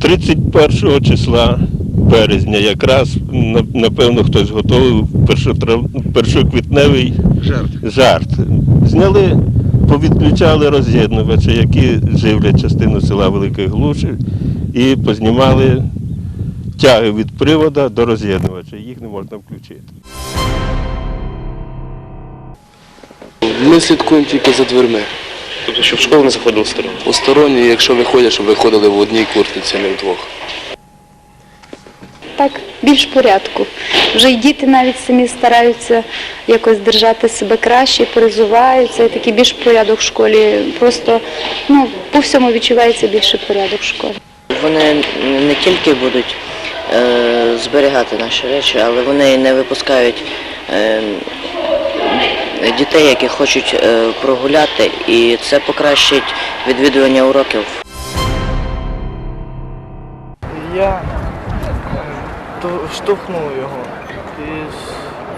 31 числа березня якраз напевно хтось готовий першотрав- першоквітневий Жарт. жарт. Зняли, повідключали роз'єднувачі, які живлять частину села Великої Глуші, і познімали тяги від привода до роз'єднувача. Їх не можна включити. Ми слідкуємо тільки за дверми. Тобто, щоб в школу не заходили сторонні. Посторонні, якщо виходять, щоб виходили в одній куртці, не вдвох. Так, більш порядку. Вже й діти навіть самі стараються якось держати себе краще, перезуваються, і такий більш порядок в школі. Просто ну, по всьому відчувається більше порядок в школі. Вони не тільки будуть е, зберігати наші речі, але вони не випускають е, дітей, які хочуть е, прогуляти, і це покращить відвідування уроків. Я штовхнув його. І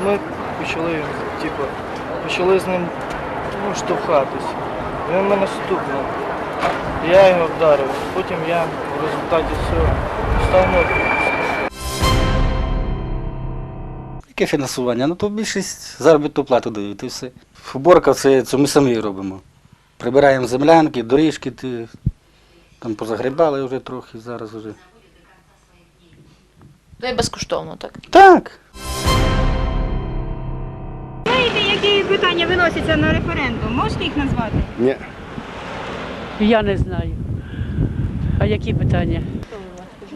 ми почали, типу, почали з ним ну, штовхатись. Він мене стукнув. Я його вдарив. Потім я в результаті цього став мертвим. Яке фінансування? Ну то більшість заробітну плату дають і все. Уборка це, це ми самі робимо. Прибираємо землянки, доріжки, ті, там позагрібали вже трохи, зараз вже. Це безкоштовно, так? Так. Знаєте, які питання виносяться на референдум? Можете їх назвати? Ні. Я не знаю. А які питання?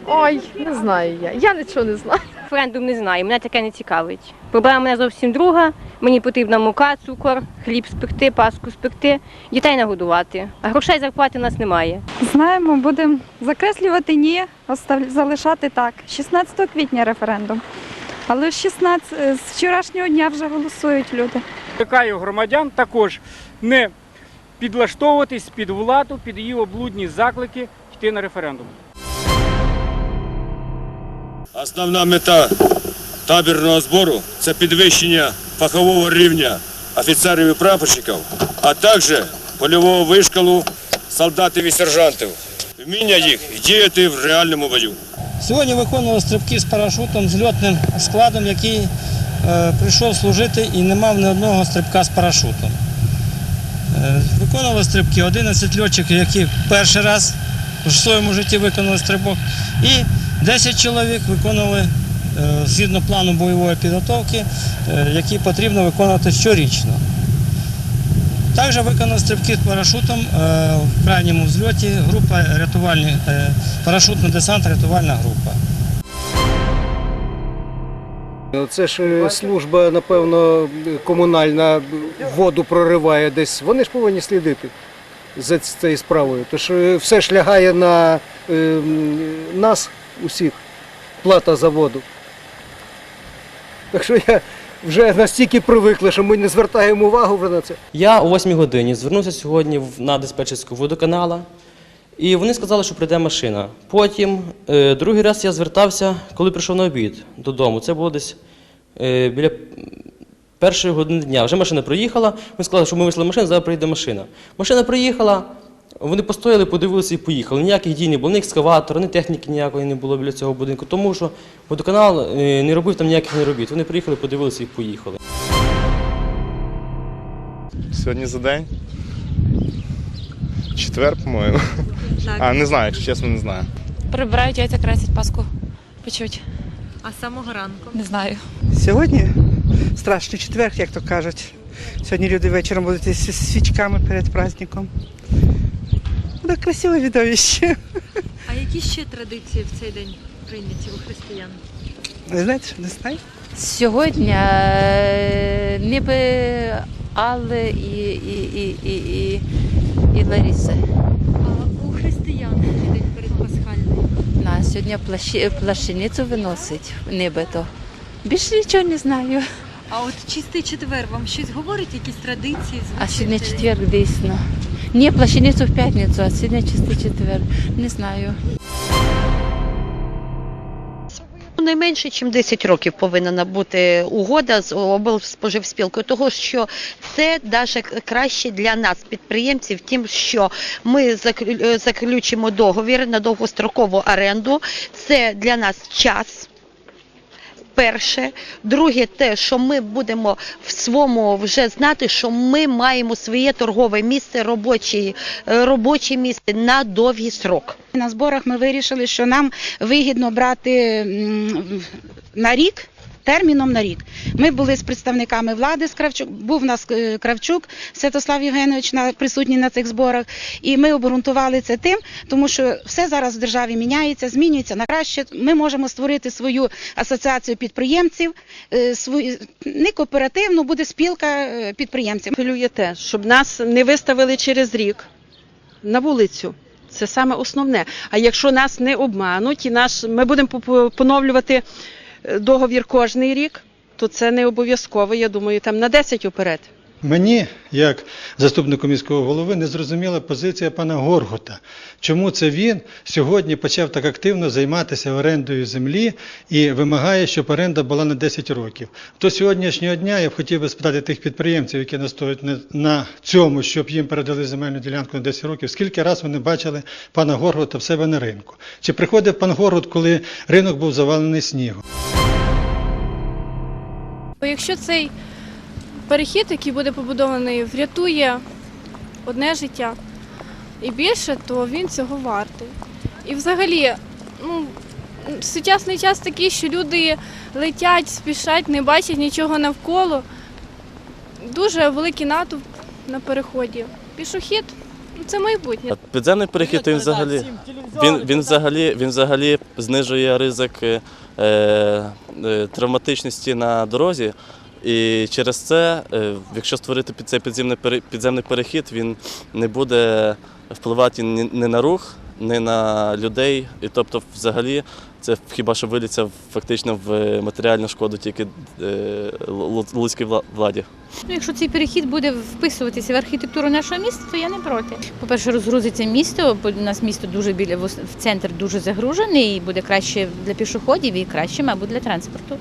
Ой, не знаю я. Я нічого не знаю. Референдум не знаю, мене таке не цікавить. Проблема мене зовсім друга. Мені потрібна мука, цукор, хліб спекти, паску спекти, дітей нагодувати. А грошей зарплати у нас немає. Знаємо, будемо закреслювати ні, залишати так. 16 квітня референдум. Але 16, з вчорашнього дня вже голосують люди. Чекаю громадян також не підлаштовуватись під владу, під її облудні заклики йти на референдум. Основна мета табірного збору це підвищення фахового рівня офіцерів і прапорщиків, а також польового вишколу солдатів і сержантів. Вміння їх діяти в реальному бою. Сьогодні виконували стрибки з парашутом, з льотним складом, який е, прийшов служити і не мав ні одного стрибка з парашутом. Е, виконували стрибки 11 льотчиків, які перший раз в своєму житті виконали стрибок, і 10 чоловік виконували е, згідно плану бойової підготовки, е, які потрібно виконувати щорічно. Також виконав стрибки з парашутом е, в крайньому взльоті група рятувальні, е, десант рятувальна група. Це ж служба, напевно, комунальна воду прориває десь. Вони ж повинні слідити за цією справою. Тож все ж лягає на нас усіх, плата за воду. Так що я вже настільки привикли, що ми не звертаємо увагу на це. Я о 8 годині звернувся сьогодні на диспетчерську водоканала, і вони сказали, що прийде машина. Потім е, другий раз я звертався, коли прийшов на обід додому. Це було десь е, біля першої години дня. Вже машина проїхала. Вони сказали, що ми вийшли машину, зараз прийде машина. Машина приїхала, вони постояли, подивилися і поїхали. Ніяких дій не було, ні екскаватора, ні техніки ніякої не було біля цього будинку, тому що водоканал е, не робив там ніяких не робіт. Вони приїхали, подивилися і поїхали. Сьогодні за день. Четвер, по-моєму. А, не знаю, якщо чесно, не знаю. Прибирають яйця, красять паску. Печуть. А з самого ранку? Не знаю. Сьогодні страшний четвер, як то кажуть. Сьогодні люди вечором будуть зі свічками перед праздником. Буде красиве відовище. А які ще традиції в цей день прийняті у християн? Не знаєте, що не знаю? Сьогодні е, ніби Алли і, і, і, і, і, і Лариси. А у християн день перед пасхальним? На сьогодні плащі, плащаницю виносить нібито. Більше нічого не знаю. А от чистий четвер вам щось говорить, якісь традиції? А сьогодні четвер дійсно. Ні, плащаницю в п'ятницю, а сьогодні чистий четвер. Не знаю. щонайменше, чим 10 років повинна бути угода з облспоживспілкою, того що це навіть краще для нас, підприємців, тим, що ми е, заключимо договір на довгострокову оренду. Це для нас час. Перше, друге, те, що ми будемо в своєму вже знати, що ми маємо своє торгове місце, робоче, робоче місце на довгий срок. На зборах ми вирішили, що нам вигідно брати на рік. Терміном на рік. Ми були з представниками влади з Кравчук. Був у нас е, Кравчук Святослав Євгенович на присутній на цих зборах. І ми обґрунтували це тим, тому що все зараз в державі міняється, змінюється на краще. Ми можемо створити свою асоціацію підприємців, е, свою не кооперативну, буде спілка е, підприємців. Хвилює те, щоб нас не виставили через рік на вулицю. Це саме основне. А якщо нас не обмануть і наш, ми будемо поновлювати договір кожний рік, то це не обов'язково, я думаю, там на 10 уперед. Мені, як заступнику міського голови, не зрозуміла позиція пана Горгота. Чому це він сьогодні почав так активно займатися орендою землі і вимагає, щоб оренда була на 10 років. До сьогоднішнього дня я б хотів би спитати тих підприємців, які настоюють на- на цьому, щоб їм передали земельну ділянку на 10 років, скільки раз вони бачили пана Горгота в себе на ринку? Чи приходив пан Горгот, коли ринок був завалений снігом? Якщо цей перехід, який буде побудований, врятує одне життя і більше, то він цього вартий. І взагалі, ну, сучасний час такий, що люди летять, спішать, не бачать нічого навколо. Дуже великий натовп на переході. Пішохід ну, це майбутнє. Підземний перехід він взагалі, він, він, взагалі, він взагалі знижує ризик е, е, травматичності на дорозі. І через це, е, якщо створити під цей підземний, підземний перехід, він не буде впливати ні, на рух, ні на людей. І тобто, взагалі, це хіба що виліться фактично в матеріальну шкоду тільки е, лу- луцькій владі. Ну, якщо цей перехід буде вписуватися в архітектуру нашого міста, то я не проти. По-перше, розгрузиться місто, бо у нас місто дуже біля в центр дуже загружений, і буде краще для пішоходів і краще, мабуть, для транспорту.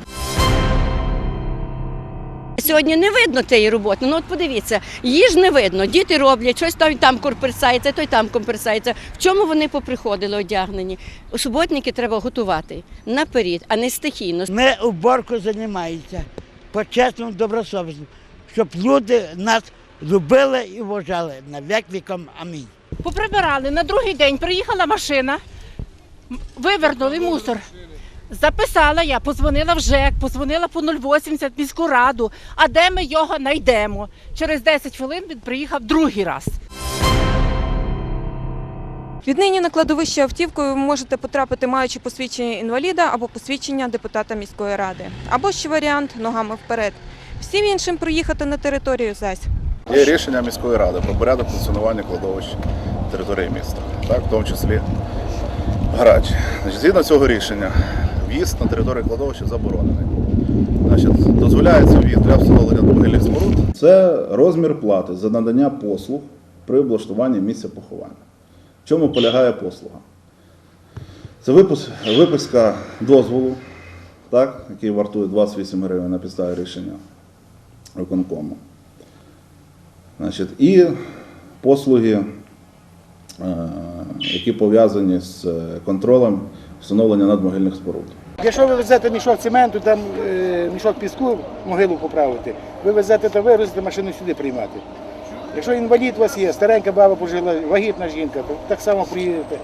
Сьогодні не видно тієї роботи. Ну от подивіться, її ж не видно. Діти роблять, щось той там корперсається, той там комперсається. В чому вони поприходили одягнені? Суботники треба готувати наперед, а не стихійно. Ми уборкою займаємося по-чесному, добросовісно, щоб люди нас любили і вважали на век віком. Амінь. Поприбирали. На другий день приїхала машина, вивернули мусор. Записала я, позвонила в ЖЕК, позвонила по 080 міську раду. А де ми його знайдемо? Через 10 хвилин він приїхав другий раз. Віднині на кладовище автівкою ви можете потрапити, маючи посвідчення інваліда або посвідчення депутата міської ради. Або ще варіант ногами вперед. Всім іншим проїхати на територію зась. Є рішення міської ради про порядок функціонування кладовищ території міста, так, в тому числі. Значить, згідно цього рішення, в'їзд на територію кладовища заборонений. Значить, дозволяється в'їзд для встановлення могильних споруд. Це розмір плати за надання послуг при облаштуванні місця поховання. В чому полягає послуга? Це виписка дозволу, так, який вартує 28 гривень на підставі рішення виконкому. Значить, і послуги, е, які пов'язані з е, контролем встановлення надмогильних споруд. Якщо ви везете мішок цементу, там е, мішок піску, могилу поправити, ви везете та вирозите машину сюди приймати. Якщо інвалід у вас є, старенька баба пожила, вагітна жінка, то так само приїдете.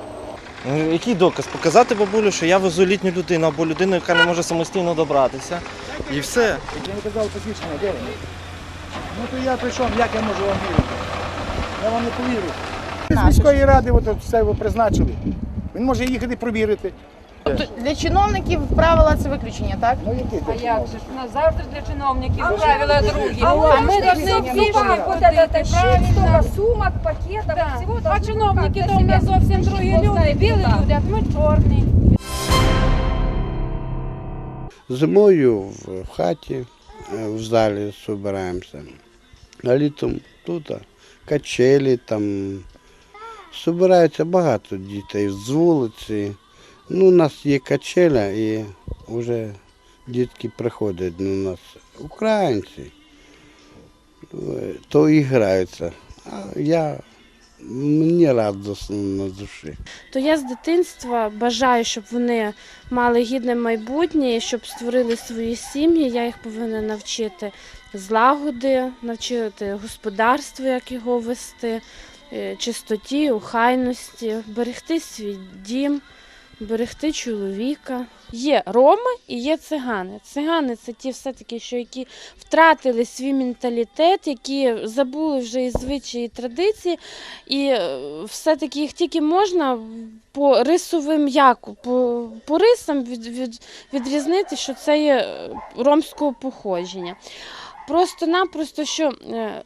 Ну, Який доказ? Показати бабулю, що я везу літню людину або людину, яка не може самостійно добратися. І все. Я не казав посвідчення, де воно? Ну то я прийшов, як я можу вам вірити? Я вам не повірю. З міської ради от, все його призначили. Він може їхати провірити. Тобто для чиновників правила це виключення, так? Ну які А як же ж? У нас завжди для чиновників А правила ми- другі. а А ми ми должны должны пішки сумок вот ходити, это тащить, правильно. столько сумок, пакетов, всего А чиновники то у нас зовсім другі люди, білі люди, а ми чорні. Зимою в в хаті, е, в залі збираємося. А літом тут а, качелі, там збирається багато дітей з вулиці, Ну, у нас є качеля і вже дітки приходять до нас, українці, то і граються. А я мені радісно на душі. то я з дитинства бажаю, щоб вони мали гідне майбутнє, щоб створили свої сім'ї. Я їх повинна навчити злагоди, навчити господарству, як його вести, чистоті, охайності, берегти свій дім, берегти чоловіка. Є роми і є цигани. Цигани це ті все-таки, що які втратили свій менталітет, які забули вже і звичаї, і традиції, і е, все-таки їх тільки можна по рисовим яку, по, по рисам від, від, відрізнити, що це є е, ромського походження. Просто-напросто, що е,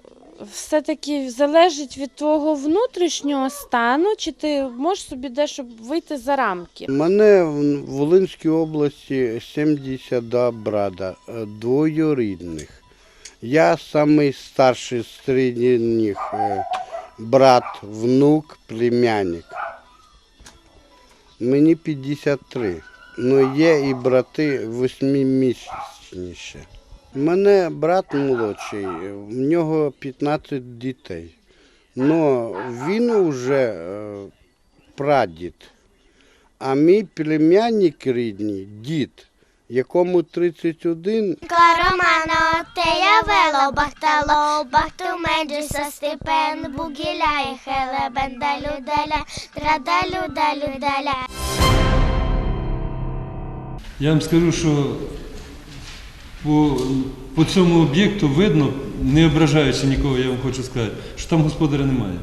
все-таки залежить від твого внутрішнього стану, чи ти можеш собі дещо вийти за рамки. У мене в Волинській області 72 брата, е, двоюрідних. Я самий старший серед них е, брат, внук, племянник. Мені 53. Ну є і брати восьмимісячніші. Мене брат молодший, в нього 15 дітей. Но він вже е, прадід. А мій племянник рідний, дід, якому 31, Карамана тея вело бахтало, бахту меджиса степен, бугіляє хелебен, далю даля, традалю далю даля. Я вам скажу, що по, по цьому об'єкту видно, не ображаючи нікого, я вам хочу сказати, що там господаря немає.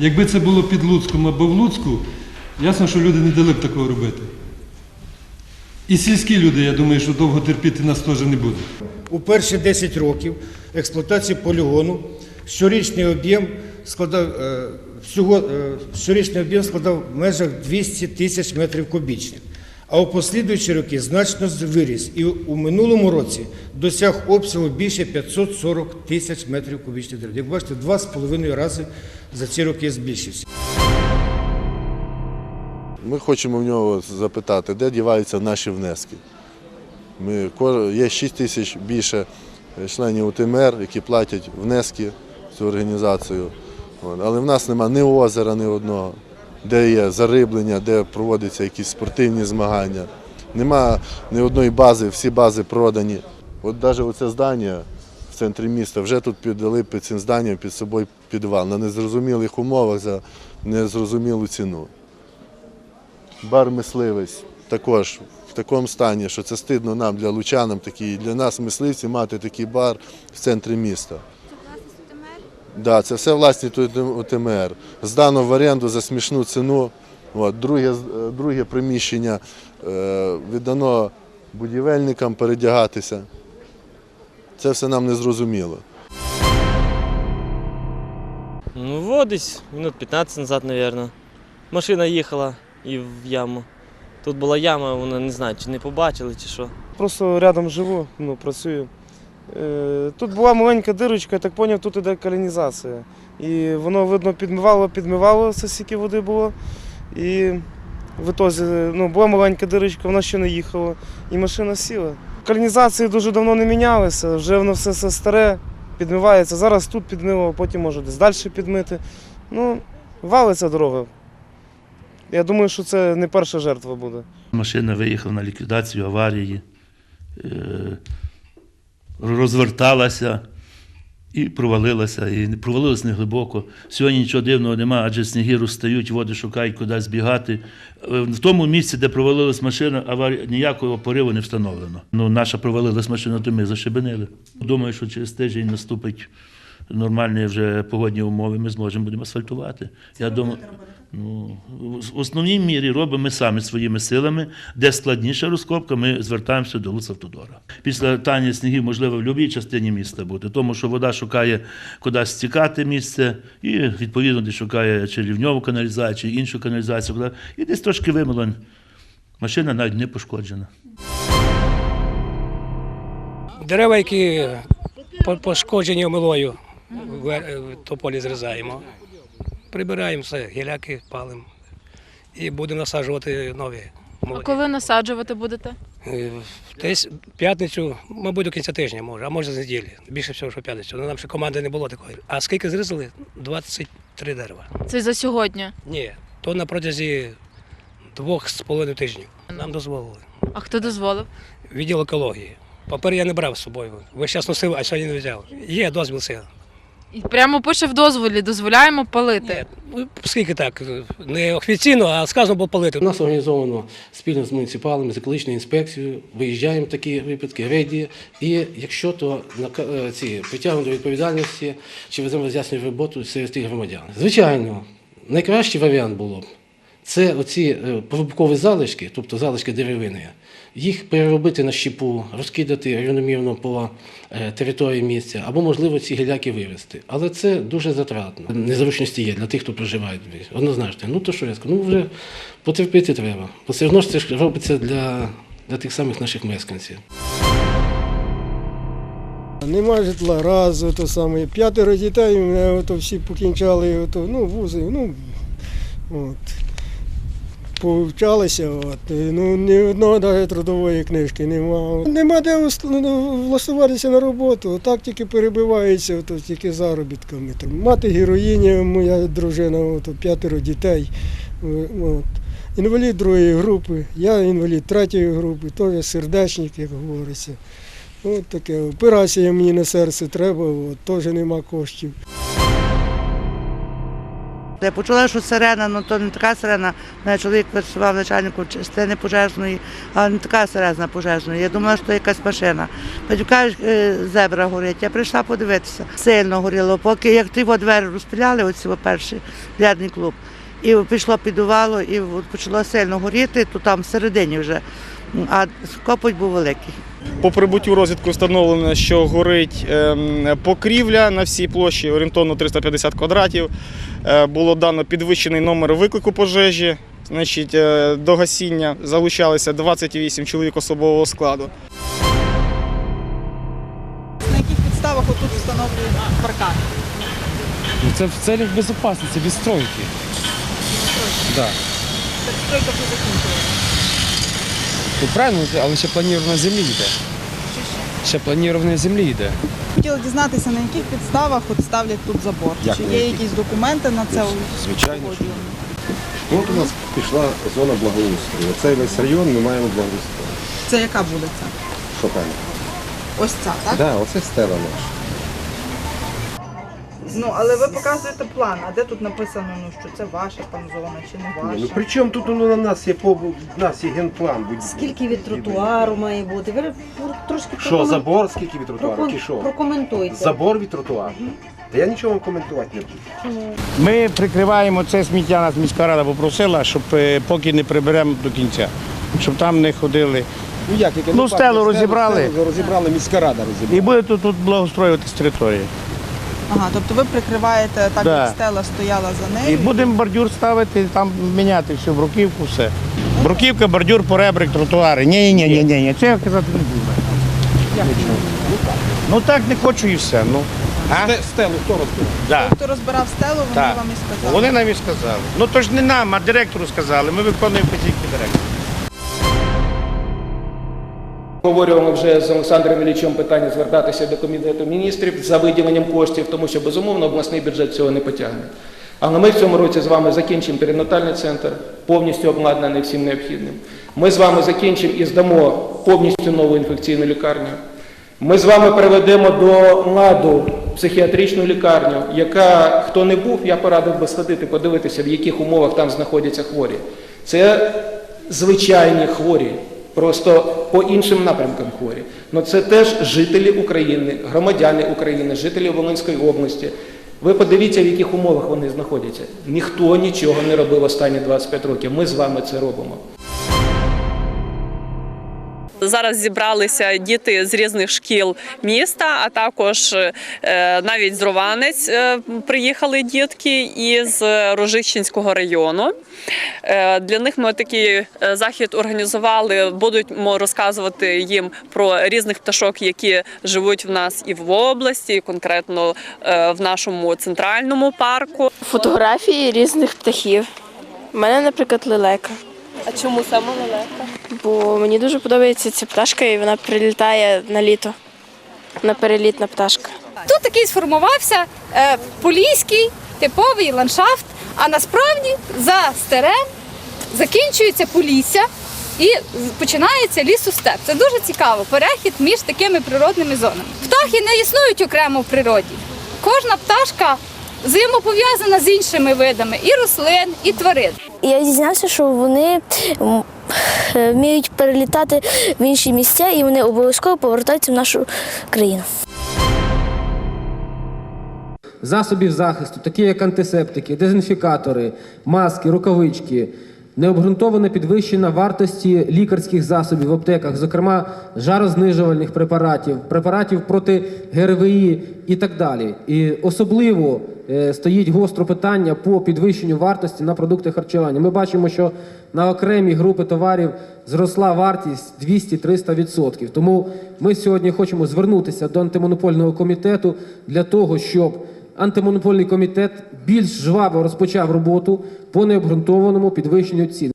Якби це було під Луцьком або в Луцьку, ясно, що люди не дали б такого робити. І сільські люди, я думаю, що довго терпіти нас теж не будуть. У перші 10 років експлуатації полігону щорічний об'єм складав е, всього е, щорічний об'єм складав в межах 200 тисяч метрів кубічних. А у послідуючі роки значно виріс і у минулому році досяг обсягу більше 540 тисяч метрів кубічних дерев. Як бачите, два з половиною рази за ці роки збільшився. Ми хочемо в нього запитати, де діваються наші внески. Ми, є 6 тисяч більше членів УТМР, які платять внески в цю організацію. Але в нас немає ні озера, ні одного, де є зариблення, де проводяться якісь спортивні змагання. Нема ні одної бази, всі бази продані. От навіть оце здання в центрі міста вже тут піддали під цим зданням під собою підвал на незрозумілих умовах за незрозумілу ціну. Бар мисливець також в такому стані, що це стидно нам, для лучанам, такі, для нас, мисливці, мати такий бар в центрі міста. Да, це все власність УТМР. Здано в оренду за смішну ціну. От, друге, друге приміщення е, віддано будівельникам передягатися. Це все нам не зрозуміло. Ну, вот десь минут 15 назад, наверное. Машина їхала і в яму. Тут була яма, вона не знаю, чи не побачили, чи що. Просто рядом живу, ну, працюю. Е, Тут була маленька дирочка, я так зрозумів, тут іде каналізація. І воно, видно, підмивало, підмивало, це стільки води було. І в ітозі, ну, була маленька дирочка, вона ще не їхала, і машина сіла. Каналізації дуже давно не мінялися, вже воно все, все старе, підмивається. Зараз тут підмило, потім може десь далі підмити. Ну, валиться дорога. Я думаю, що це не перша жертва буде. Машина виїхала на ліквідацію аварії, е, розверталася і провалилася. І провалилася неглибоко. Сьогодні нічого дивного немає, адже сніги розстають, води шукають, куди збігати. Е, В тому місці, де провалилась машина, аварії, ніякого пориву не встановлено. Ну, наша провалилась машина, то ми зашибенили. Думаю, що через тиждень наступить нормальні вже погодні умови, ми зможемо будемо асфальтувати. Я думаю, ну, в основній мірі робимо ми самі своїми силами. Де складніша розкопка, ми звертаємося до Луцавтодора. Після тання снігів можливо в будь-якій частині міста бути, тому що вода шукає куди стікати місце, і відповідно десь шукає чи рівньову каналізацію, чи іншу каналізацію, і десь трошки вимилень. Машина навіть не пошкоджена. Дерева, які пошкоджені омилою, в тополі зрізаємо. Прибираємо все, гіляки палимо. і будемо насаджувати нові. А коли насаджувати будете? Е, Десь п'ятницю, мабуть, до кінця тижня може, а може з неділі. Більше всього, що п'ятницю. Ну, нам ще команди не було такої. А скільки зрізали? 23 дерева. Це за сьогодні. Ні, то на протязі двох з половиною тижнів. Нам дозволили. А хто дозволив? Відділ екології. Папер я не брав з собою. Весь час носив, а сьогодні не взяв. Є дозвіл це. І прямо пише в дозволі, дозволяємо палити. Ні, Скільки так? Не офіційно, а сказано було палити. У нас організовано спільно з муніципалами, з екологічною інспекцією, виїжджаємо в такі випадки, рейді, і якщо то е, ці притягнемо до відповідальності чи веземо роз'яснювальну роботу серед тих громадян. Звичайно, найкращий варіант було б це оці е, порубкові залишки, тобто залишки деревини, їх переробити на щепу, розкидати рівномірно по е, території місця, або, можливо, ці гіляки вивезти. Але це дуже затратно. Незручності є для тих, хто проживає. Однозначно. Ну то що я скажу? Ну вже потерпіти треба. Бо все одно це ж робиться для, для тих самих наших мешканців. Нема житла, раз, ото саме. П'ятеро дітей, ото всі покінчали, ото, ну, вузи, ну, от. Повчалися, от. Ну, ні одного навіть трудової книжки нема. Нема де ус- ну, влаштуватися на роботу, так тільки перебиваються, ото, тільки заробітками. Мати героїня, моя дружина, ото, п'ятеро дітей. От. Інвалід другої групи, я інвалід третьої групи, теж сердечник, як говориться. От таке. Операція мені на серце треба, от, теж нема коштів. Я почула, що сирена, ну то не така сирена. Мене чоловік працював начальником частини пожежної, але не така сирена пожежної. Я думала, що якась машина. Кажуть, е, зебра горить. Я прийшла подивитися. Сильно горіло. Поки як ті двері розпиляли, оці перший рядний клуб, і пішло підувало, і почало сильно горіти, то там всередині вже. А копоть був великий. По прибуттю розвідку встановлено, що горить ем, покрівля на всій площі орієнтовно 350 квадратів. Е, Було дано підвищений номер виклику пожежі. Значить, е, до гасіння залучалися 28 чоловік особового складу. На яких підставах отут встановлюють паркани? Ну, Це в целях безпечності, відстройки. Да. Стройка вже закінчилася. Ну, правильно, але ще планування землі йде. Ще планування землі йде. Хотіла дізнатися, на яких підставах от ставлять тут забор. Як Чи на є яких? якісь документи на це? Звичайно. От у нас пішла зона благоустрою. Оцей весь район ми маємо благоустрою. Це яка вулиця? Шопен. Ось ця, так? Так, да, оце стела наша. Ну, але ви показуєте план, а де тут написано, ну, що це ваша там зона чи не ваша? Ні, ну при чому тут ну, на нас є по в нас є генплан. будь- Скільки від тротуару має бути? Ви трошки Що, прокомен- забор, скільки від тротуару? прокон- Чи що? Прокоментуйте. Забор від тротуару. Та я нічого вам коментувати не буду. Ми прикриваємо це сміття, нас міська рада попросила, щоб е, поки не приберемо до кінця, щоб там не ходили. Ну як, яке Ну, не стелу розібрали. стелу розібрали, міська рада розібрала. І буде тут, тут благоустроюватись територія. Ага, тобто ви прикриваєте так, Да. як стела стояла за нею. І будемо бордюр ставити, там міняти всю бруківку, все. Бруківка, бордюр, поребрик, тротуари. Ні, ні, ні, ні, ні, це я казати не буду. Ну так не хочу і все. Ну. А? Стелу хто розбив? Да. Хто розбирав стелу, вони Так. вам і сказали. Вони нам і сказали. Ну то ж не нам, а директору сказали. Ми виконуємо вказівки директора. Обговорювали вже з Олександром Іллічем питання звертатися до Кабінету міністрів за виділенням коштів, тому що безумовно обласний бюджет цього не потягне. Але ми в цьому році з вами закінчимо перинатальний центр, повністю обладнаний всім необхідним. Ми з вами закінчимо і здамо повністю нову інфекційну лікарню. Ми з вами приведемо до ладу психіатричну лікарню, яка хто не був, я порадив би сходити, подивитися, в яких умовах там знаходяться хворі. Це звичайні хворі, просто по іншим напрямкам хворі. Ну це теж жителі України, громадяни України, жителі Волинської області. Ви подивіться, в яких умовах вони знаходяться. Ніхто нічого не робив останні 25 років. Ми з вами це робимо. Зараз зібралися діти з різних шкіл міста, а також е, навіть з Рованець е, приїхали дітки із Рожищенського району. Е, Для них ми такий захід організували. Будемо розказувати їм про різних пташок, які живуть в нас і в області, і конкретно в нашому центральному парку. Фотографії різних птахів. У мене, наприклад, лелека. А чому саме лелека? Бо мені дуже подобається ця пташка, і вона прилітає на літо. На перелітна пташка. Тут такий сформувався е, поліський типовий ландшафт, а насправді за стерен закінчується полісся і починається лісостеп. Це дуже цікаво. Перехід між такими природними зонами. Птахи не існують окремо в природі. Кожна пташка взаємопов'язана з іншими видами і рослин, і тварин. Я дізнався, що вони е, вміють перелітати в інші місця і вони обов'язково повертаються в нашу країну. засобів захисту, такі як антисептики, дезінфікатори, маски, рукавички, необґрунтована підвищена вартості лікарських засобів в аптеках, зокрема жарознижувальних препаратів, препаратів проти ГРВІ і так далі. І особливо е, стоїть гостро питання по підвищенню вартості на продукти харчування. Ми бачимо, що на окремі групи товарів зросла вартість 200-300%. Тому ми сьогодні хочемо звернутися до антимонопольного комітету для того, щоб антимонопольний комітет більш жваво розпочав роботу по необґрунтованому підвищенню цін.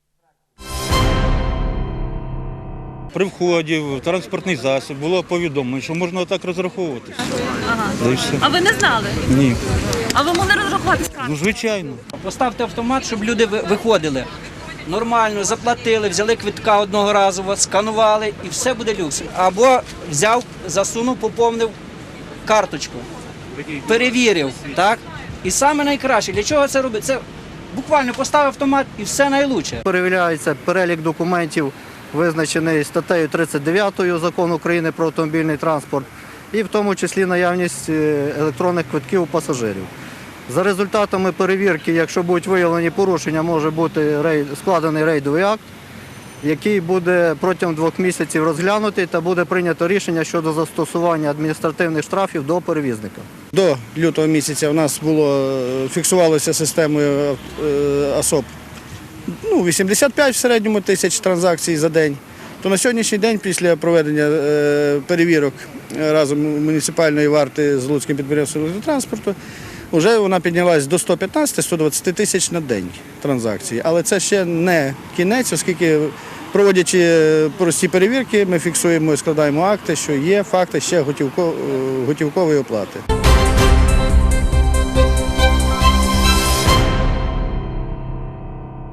При вході в транспортний засіб було повідомлено, що можна так розраховуватися. Ага. Все. А ви не знали? Ні. А ви могли розрахуватися? Ну, звичайно. Поставте автомат, щоб люди ви- виходили. Нормально, заплатили, взяли квитка одного разу, сканували і все буде люкс. Або взяв, засунув, поповнив карточку, перевірив, так? І саме найкраще, для чого це робити? Це буквально поставив автомат і все найлучше. Перевіряється перелік документів, визначений статтею 39 закону України про автомобільний транспорт, і в тому числі наявність е, електронних квитків у пасажирів. За результатами перевірки, якщо будуть виявлені порушення, може бути складений рейдовий акт, який буде протягом двох місяців розглянутий та буде прийнято рішення щодо застосування адміністративних штрафів до перевізника. До лютого місяця у нас було е, фіксувалося системою е, АСОП ну, 85 в середньому тисяч транзакцій за день. То на сьогоднішній день, після проведення е, перевірок е, разом муніципальної варти з Луцьким підприємством транспорту, вже вона піднялась до 115-120 тисяч на день транзакцій. Але це ще не кінець, оскільки проводячи е, прості перевірки, ми фіксуємо і складаємо акти, що є факти ще готівко- е, готівкової оплати.